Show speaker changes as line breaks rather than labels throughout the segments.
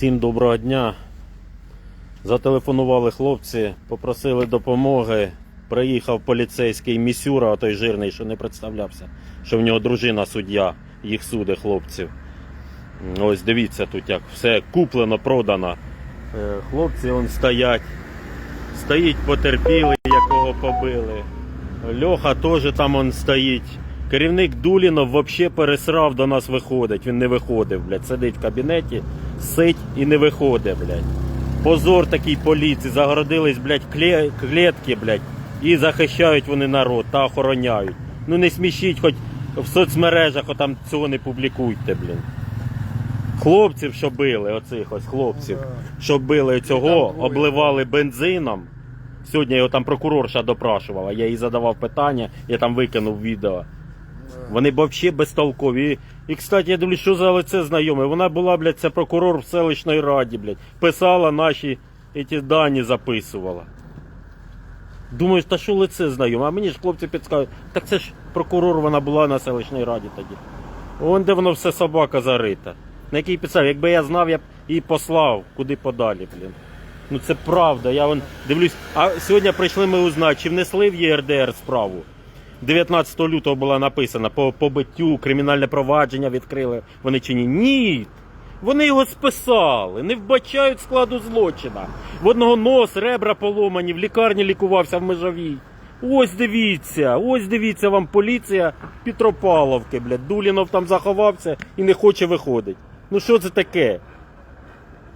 Всім доброго дня. Зателефонували хлопці, попросили допомоги. Приїхав поліцейський місюра, той жирний, що не представлявся, що в нього дружина суддя, їх суде хлопців. Ось дивіться тут як все куплено, продано. Е, Хлопці вон стоять. Стоїть потерпілий, якого побили. Льоха теж там он стоїть. Керівник Дулінов взагалі пересрав до нас виходить. Він не виходив, блядь. Сидить в кабінеті, сить і не виходить, блядь. Позор такий поліції. Загородились, блядь, клетки, блядь, і захищають вони народ та охороняють. Ну не смішіть, хоч в соцмережах отам цього не публікуйте, блін. Хлопців, що били, оцих ось хлопців, що били цього, обливали бензином. Сьогодні його там прокурорша допрашувала. Я їй задавав питання, я там викинув відео. Вони взагалі безтолкові. І, кстати, я дивлюсь, що за лице знайоме. Вона була, блядь, це прокурор в селищній раді, блядь. Писала наші ці дані, записувала. Думаю, та що лице знайоме? А мені ж хлопці підскажуть, так це ж прокурор вона була на селищній раді тоді. Вон де воно все собака зарита. На якій підставі? Якби я знав, я б її послав куди подалі, блін. Ну це правда. Я вон дивлюсь. А сьогодні прийшли ми узнати, чи внесли в ЄРДР справу. 19 лютого була написана по побиттю, кримінальне провадження відкрили. Вони чи ні? Ні. Вони його списали, не вбачають складу злочина. В одного нос, ребра поломані, в лікарні лікувався в межовій. Ось дивіться, ось дивіться вам поліція Петропавловки, блядь. Дулінов там заховався і не хоче виходити. Ну що це таке?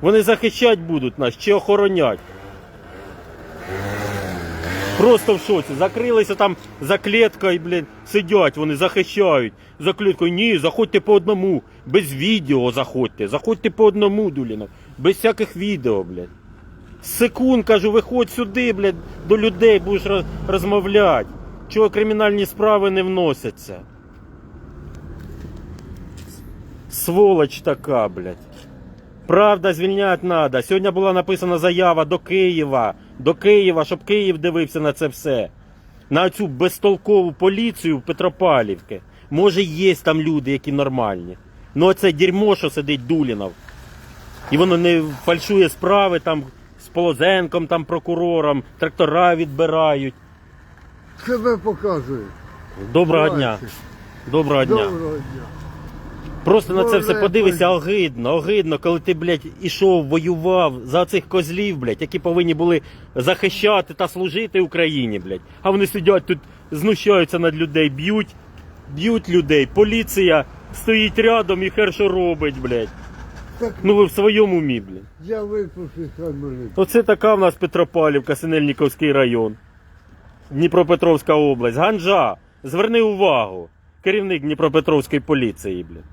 Вони захищати будуть нас чи охоронять? Просто в шоці. Закрилися там за кліткою, блін, сидять, вони захищають. За кліткою. Ні, заходьте по одному. Без відео заходьте. Заходьте по одному, Дулінов. Без всяких відео, блядь. Секунд, кажу, виходь сюди, блядь, до людей будеш роз- розмовляти. Чого кримінальні справи не вносяться? Сволоч така, блядь. Правда, звільняти треба. Сьогодні була написана заява до Києва, до Києва, щоб Київ дивився на це все. На цю безтолкову поліцію в Петропавлівки. Може, є там люди, які нормальні. Ну це дерьмо, що сидить Дулінов. І воно не фальшує справи там з Полозенком, там прокурором, трактора відбирають.
Себе показує.
Доброго дня. Доброго дня.
Доброго дня.
Просто на це все подивися, огидно, огидно, коли ти, блядь, ішов, воював за цих козлів, блядь, які повинні були захищати та служити Україні, блядь. А вони сидять тут, знущаються над людей, б'ють, б'ють людей. Поліція стоїть рядом і хер що робить, блядь.
Так
Ну ви в своєму умі, блядь.
я випустив хай мене.
Оце така в нас Петропавлівка, Синельніковський район. Дніпропетровська область. Ганжа, зверни увагу. Керівник Дніпропетровської поліції, блядь.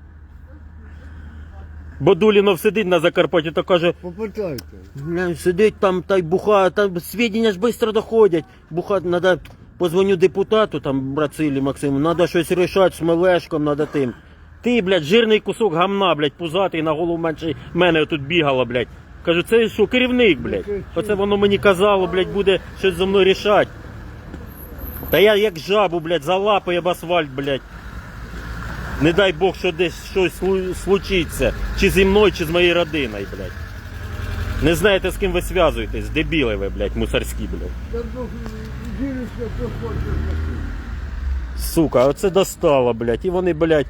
Бо Дулінов сидить на Закарпатті та каже,
Попитайте.
«Бля, сидить там та й бухає, там свідчення ж швидко доходять. Бухати треба, позвоню депутату, там, Брацилі Максиму, треба щось рішати з Мелешком, треба тим. Ти, блядь, жирний кусок гамна, блядь, пузатий, на голову менше мене тут бігало, блядь. Кажу, це що, керівник, блядь. Оце воно мені казало, блядь, буде щось зі мною рішати. Та я як жабу, блядь, залапає об асфальт, блядь. Не дай Бог, що десь щось случиться. Чи зі мною, чи з моєю родиною, блядь. Не знаєте, з ким ви зв'язуєтесь, дебіли ви, блядь, мусорські, блядь. Сука, оце достало, блядь. І вони, блядь,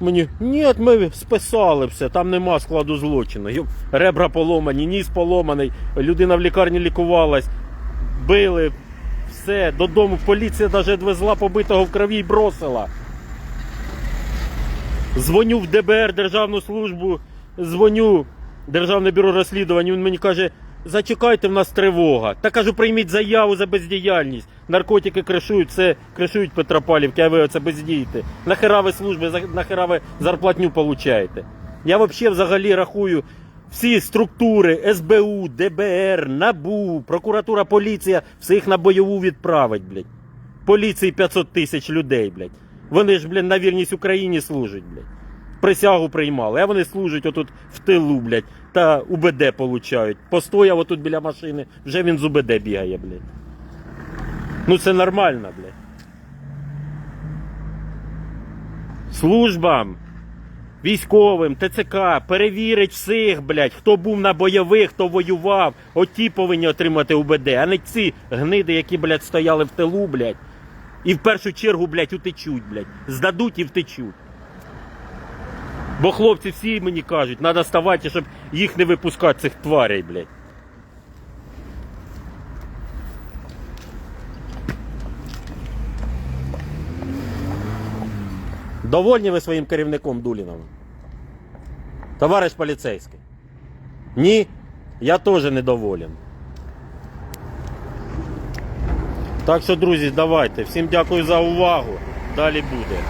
мені. Ні, ми списали все, там нема складу злочину. Ребра поломані, ніс поломаний, людина в лікарні лікувалась, били, все, додому поліція навіть відвезла побитого в крові і бросила. Дзвоню в ДБР, Державну службу, дзвоню Державне бюро розслідувань, він мені каже, зачекайте, в нас тривога. Та кажу, прийміть заяву за бездіяльність. Наркотики кришують, все кришують Петропавлівки, а ви оце бездієте. Нахера ви служби, нахера ви зарплатню получаєте. Я взагалі взагалі рахую всі структури СБУ, ДБР, НАБУ, прокуратура, поліція, всіх на бойову відправить, блядь. Поліції 500 тисяч людей, блядь. Вони ж, блядь, на вірність Україні служать, блядь. Присягу приймали, а вони служать отут в тилу, блядь, та УБД получають. Постояв отут біля машини, вже він з УБД бігає, блядь. Ну це нормально, блядь. Службам військовим, ТЦК, перевірить всіх, блядь, хто був на бойових, хто воював. Оті повинні отримати УБД, а не ці гниди, які, блядь, стояли в тилу, блядь. І в першу чергу, блядь, утечуть, блядь. Здадуть і втечуть. Бо хлопці всі мені кажуть, треба ставати, щоб їх не випускати, цих тварей, блядь. Довольні ви своїм керівником Дуліновим? Товариш поліцейський? Ні? Я теж недоволен. Так що, друзі, давайте. Всім дякую за увагу. Далі буде.